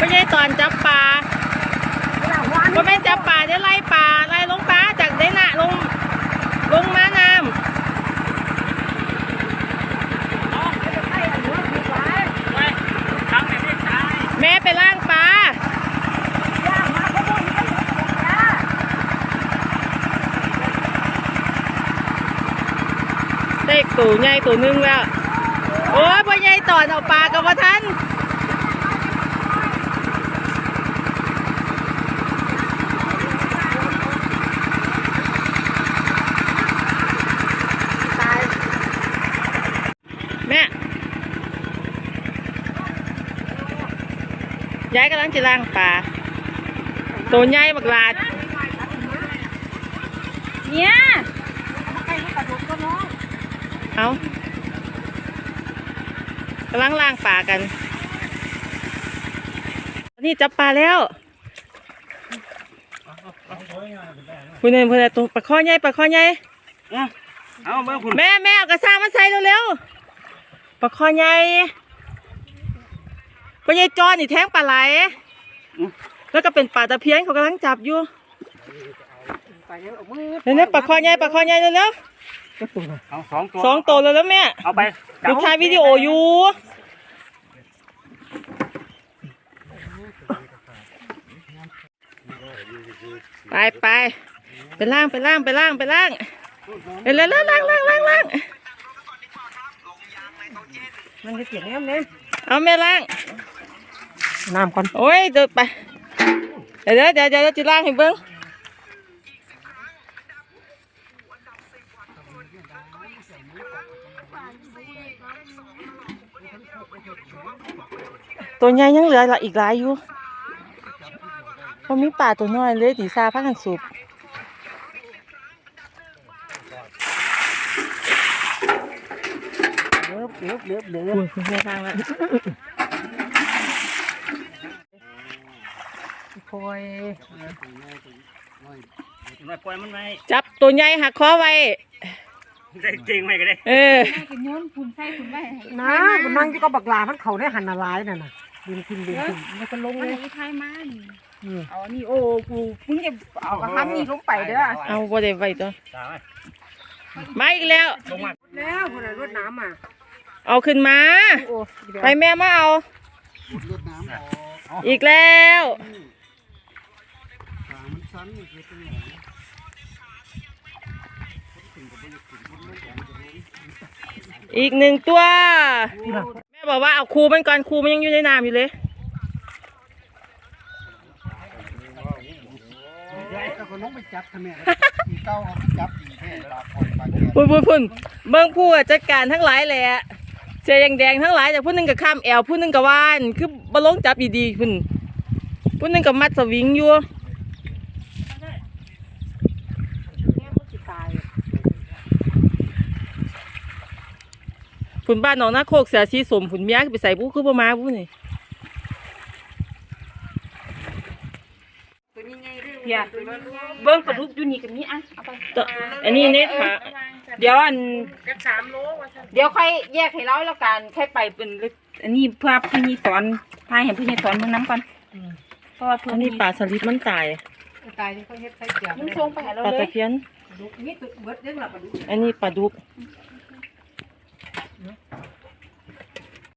ไม่ใช่ตอนจับปลาก็ไม่จับปลาจะไล่ปลาไล่ลงปลาจากได้น่ะลงลงมาน้ำแม่ไปล่างปลาได้ตัวใหญ่ตัวนึงแล้ว โอ้ยพ่อใหญ่ตอนเอาปลากับพ่ท่าน ยายกำลังจะล้างปลาตัวใหญ่บักหลาดเนี่ยเอากำลังล้างปลากันนี่จับปลาแล้วพูดเลยพูดเลยตัวปลาข้อใหญ่ปลาข้อใหญ่เอาเบิ่งคุณแม่แม่เอากระซ่ามาใส่เร็วๆปลาคอใหญ่ ปลาใหญ่จอนี่แท้งปลาไหล แล้วก็เป็นปลาตะเพียนเขากำลังจับอยู่เร็วๆปลาคอใหญ่ปลาคอใหญ่เร็วเอาสองตัวๆสองตัวเร็วๆแม่เอาไปดูถ่ายวิดีโออยู่ไปไปไปล่างไปล่างไปล่างไปล่างไปเลยล่างล่างล่างล่างล่างมันจะเสียงน้ำเนี่ยเอาแม่ล่าง น้ำก่อนโอ้ยเดินไปเดี๋ยวเดี๋ยวเดี๋ยวเดี๋ยวจะล้างให้เบิ้งตัวใหญ่ยังเหลืออีกหลายอยู่เพราะมีป่าตัวน้อยเลยตีซาพักกันสูบเลือบเลือบเลือบเลือคุบณคุณแม่ล้างแล้ว อยมาปล่อยมันไว้จับตัวใหญ่หักคอไว้ ได้จริงไหมก็ได้เออนะมันนั่งอยู่กับบักลามันเขาได้หันอะไรนั่นน่ะดินกินดินกินมันก็ลงมันเลยไอ้ไทยมันอืมเอานี่โอ้กูมึงจะเอากระทำนี่ลงไปเด้อเอาบ่ได้ไว้ตัวตายมาอีกแล้วลงมาแล้วคนละรดน้ำอะเอาขึ้นมาโอ้ไปแม่มาเอาอีกแล้ว อีกหนึ่งตัว แม่บอกว่าเอาครูมันก่อนครูมันยังอยู่ในน้ำอยู่เลยแล้วก็ลงไปจับทำไมมีเต้าเอาไปจับอีกแค่เวลาปล่อยปลาแก้วพุ่นพุ่นพุ่นเบิ่งผู้จัดการทั้งหลายแหละเสียแดงๆทั้งหลายแต่ผู้หนึงกับข้ามแอวผู้หนึงกับว่าน คือบลงจับดีๆพุ่นผู้หนึงกับมัดสวิงอยู่ พุ่นบ้านหนองนาโคกเสียสีสมพุ่นเมียคือไปใส่ผู้คือบ่มาผู้นี่เฮียเบิ้งปลาดุกอยู่นี่กับนี้อะเอาไปตัวอันนี้เน็ตค่ะ เดี๋ยวอันเดี๋ยวค่อยแยกให้เราแล้วกันค่อยไปเป็นอันนี้เพื่อพี่นี่สอนพายเห็นพี่นี่สอนมึงน้ำก่อนเพราะว่าเพื่อัอนนี้ปลาสลิดมันตายตายที่เขาเฮ็ดใส่เกียร์มึงส่งไปให้เราปลาเลตะยเพียนดุกนี่ตัวเบิดเรื่องละปลาดุกอันนี้ปลาดุก